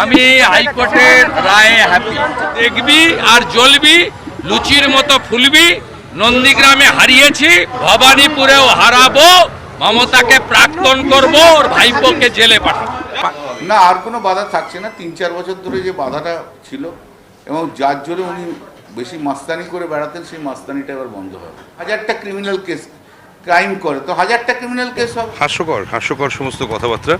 আমি হাইকোর্টের রায়ে হ্যাপি দেখবি আর জ্বলবি লুচির মতো ফুলবি নন্দীগ্রামে হারিয়েছি ভবানীপুরেও হারাবো মমতাকে প্রাক্তন করব ওর ভাইপোকে জেলে পাঠাবো। না আর কোনো বাধা থাকছে না। তিন চার বছর ধরে যে বাধাটা ছিল এবং যার জন্য উনি বেশি মাস্তানি করে বেড়াতেন সেই মাস্তানিটা এবার বন্ধ হবে। হাজারটা ক্রিমিনাল কেস ক্রাইম করে। তো হাজারটা ক্রিমিনাল কেস হবে। হাস্যকর হাস্যকর সমস্ত কথাবার্তা।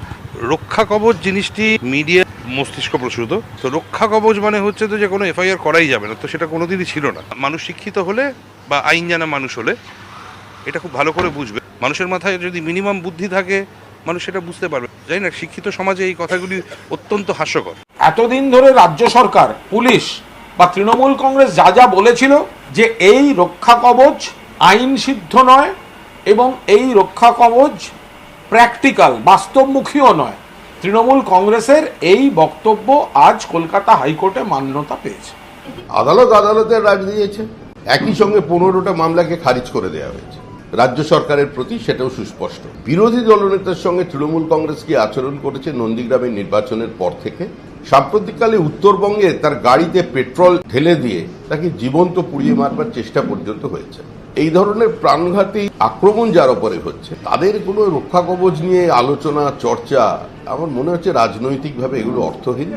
রক্ষা কবচ জিনিসটি মিডিয়া মস্তিষ্ক প্রসূত তো রক্ষা কবচ মানে হচ্ছে তো যে কোনো এফআইআর করাই যাবে না, তো সেটা কোনোদিনই ছিল না। মানুষ শিক্ষিত হলে বা আইন জানা মানুষ হলে এটা খুব ভালো করে বুঝবে। মানুষের মাথায় যদি মিনিমাম বুদ্ধি থাকে, মানুষ সেটা বুঝতে পারবে। জানি না, শিক্ষিত সমাজে এই কথাগুলি অত্যন্ত হাস্যকর। এতদিন ধরে রাজ্য সরকার, পুলিশ বা তৃণমূল কংগ্রেস যা যা বলেছিল যে এই রক্ষা কবচ আইন সিদ্ধ নয় এবং এই রক্ষা কবচ প্র্যাকটিক্যাল বাস্তবমুখীও নয়। তৃণমূল কংগ্রেসের এই বক্তব্য আজ কলকাতা হাইকোর্টে মান্যতা পেয়েছে। আদালত আদালতের রাজ দিয়েছে। একই সঙ্গে পনেরোটা মামলাকে খারিজ করে দেওয়া হয়েছে। রাজ্য সরকারের প্রতি সেটাও সুস্পষ্ট। বিরোধী দলনেতার সঙ্গে তৃণমূল কংগ্রেস কি আচরণ করেছে নন্দীগ্রামের নির্বাচনের পর থেকে? সাম্প্রতিককালে উত্তরবঙ্গে তার গাড়িতে পেট্রোল ঢেলে দিয়ে তাকে জীবন্ত পুড়িয়ে মারবার চেষ্টা পর্যন্ত হয়েছে। এই ধরনের প্রাণঘাতী আক্রমণ যার ওপরে হচ্ছে তাদের কোনো রক্ষা কবচ নিয়ে আলোচনা, চর্চা, আমার মনে হচ্ছে রাজনৈতিকভাবে এগুলো অর্থহীন।